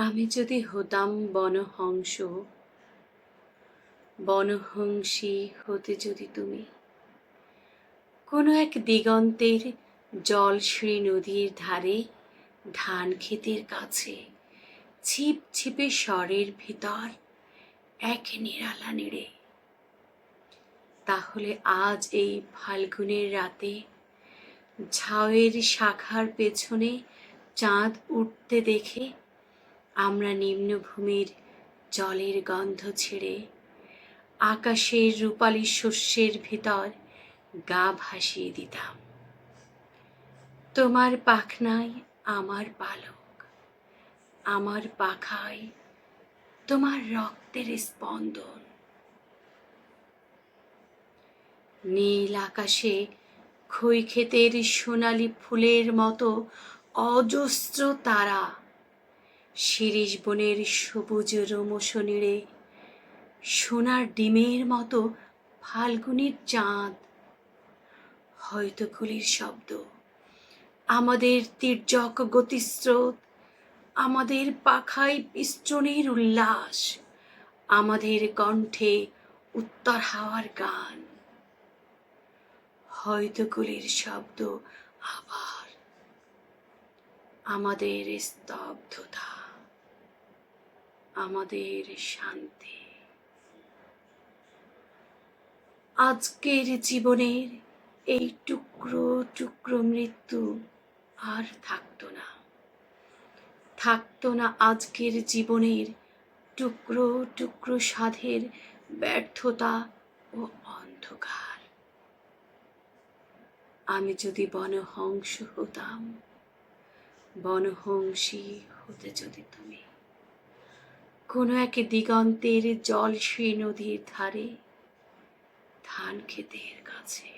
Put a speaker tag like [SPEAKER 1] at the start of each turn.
[SPEAKER 1] আমি যদি হতাম বনহংস, বনহংসী হতে যদি তুমি। কোনো এক দিগন্তের জলশ্রী নদীর ধারে, ধান ক্ষেতের কাছে, ছিপ ছিপে স্বরের ভিতর, এক নিরালা নেড়ে। তাহলে আজ এই ফাল্গুনের রাতে ঝাউয়ের শাখার পেছনে চাঁদ উঠতে দেখে আমরা নিম্নভূমির জলের গন্ধ ছেড়ে, আকাশের রূপালী শস্যের ভিতর গা ভাসিয়ে দিতাম। তোমার পাখনায় আমার পালক, আমার পাখায় তোমার রক্তের স্পন্দন। নীল আকাশে ক্ষয়ক্ষেতের সোনালি ফুলের মতো অজস্র তারা শিরিষ বনের সবুজ রোমশ নেড়ে সোনার ডিমের মতো ফাল্গুনের চাঁদ। হয়তো গুলির শব্দ, আমাদের তীর্যক গতিস্রোত, আমাদের পাখায় পিষ্টনের উল্লাস, আমাদের কণ্ঠে উত্তর হাওয়ার গান। হয়তো গুলির শব্দ আবার আমাদের স্তব্ধতা আমাদের শান্তি। আজকের জীবনের এই টুকরো টুকরো মৃত্যু আর থাকতো না। থাকতো না আজকের জীবনের টুকরো টুকরো সাধের ব্যর্থতা ও অন্ধকার। আমি যদি বনহংস হতাম, বনহংসী হতে যদি তুমি। কোনো এক দিগন্তের জল সে নদীর ধারে ধান ক্ষেতের কাছে।